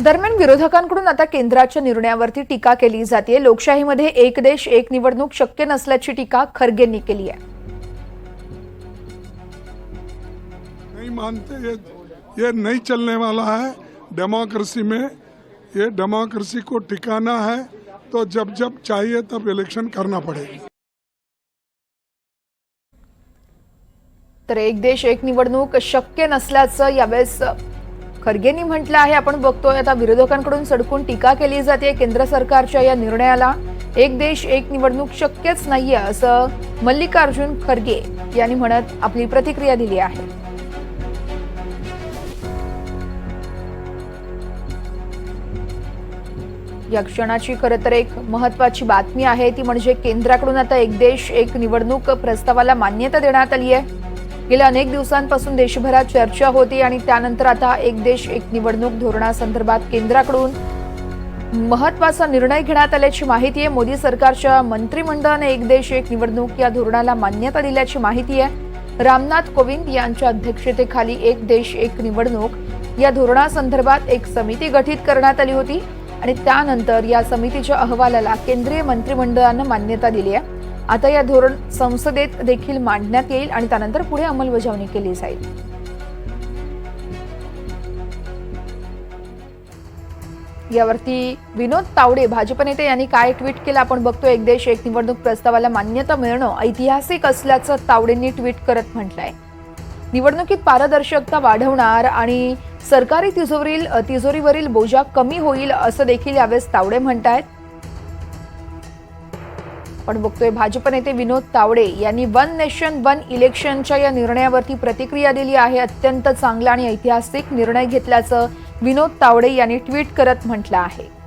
दरम्यान विरोधकांकडून आता केंद्राच्या निर्णयावरती टीका केली जाते लोकशाहीमध्ये एक देश एक निवडणूक शक्य नसल्याची टीका खरगेंनी केली आहे. नहीं मानते ये ये नहीं चलने वाला है डेमोक्रेसी में। ये डेमोक्रेसी को टिकाना है तो जब जब चाहिए तब इलेक्शन करना पड़ेगा। तर एक देश एक निवडणूक शक्य नसल्याचं यावेळेस खरगेंनी म्हटलं आहे आपण बघतोय आता विरोधकांकडून सडकून टीका केली जाते केंद्र सरकारच्या या निर्णयाला. एक देश एक निवडणूक शक्यच नाहीये असं मल्लिकार्जुन खरगे यांनी म्हणत आपली प्रतिक्रिया दिली आहे. या क्षणाची खरं तर एक महत्वाची बातमी आहे ती म्हणजे केंद्राकडून आता एक देश एक निवडणूक प्रस्तावाला मान्यता देण्यात आली आहे गेल्या अनेक दिवसांपासून देशभरात चर्चा होती आणि त्यानंतर आता एक देश एक निवडणूक धोरणासंदर्भात केंद्राकडून महत्त्वाचा निर्णय घेण्यात आल्याची माहिती आहे. मोदी सरकारच्या मंत्रिमंडळाने एक देश एक निवडणूक या धोरणाला मान्यता दिल्याची माहिती आहे. रामनाथ कोविंद यांच्या अध्यक्षतेखाली एक देश एक निवडणूक या धोरणासंदर्भात एक समिती गठीत करण्यात आली होती आणि त्यानंतर या समितीच्या अहवालाला केंद्रीय मंत्रिमंडळानं मान्यता दिली आहे. आता या धोरण संसदेत देखील मांडण्यात येईल आणि त्यानंतर पुढे अंमलबजावणी केली जाईल. यावरती विनोद तावडे भाजप नेते यांनी काय ट्विट केलं आपण बघतो एक देश एक निवडणूक प्रस्तावाला मान्यता मिळणं ऐतिहासिक असल्याचं तावडेंनी ट्विट करत म्हटलंय. निवडणुकीत पारदर्शकता वाढवणार आणि सरकारी तिजोरील तिजोरीवरील बोजा कमी होईल असं देखील यावेळेस तावडे म्हणतायत. आपण बघतोय भाजप नेते विनोद तावडे यांनी वन नेशन वन इलेक्शनच्या या निर्णयावरती प्रतिक्रिया दिली आहे. अत्यंत चांगला आणि ऐतिहासिक निर्णय घेतल्याचं विनोद तावडे यांनी ट्विट करत म्हटलं आहे.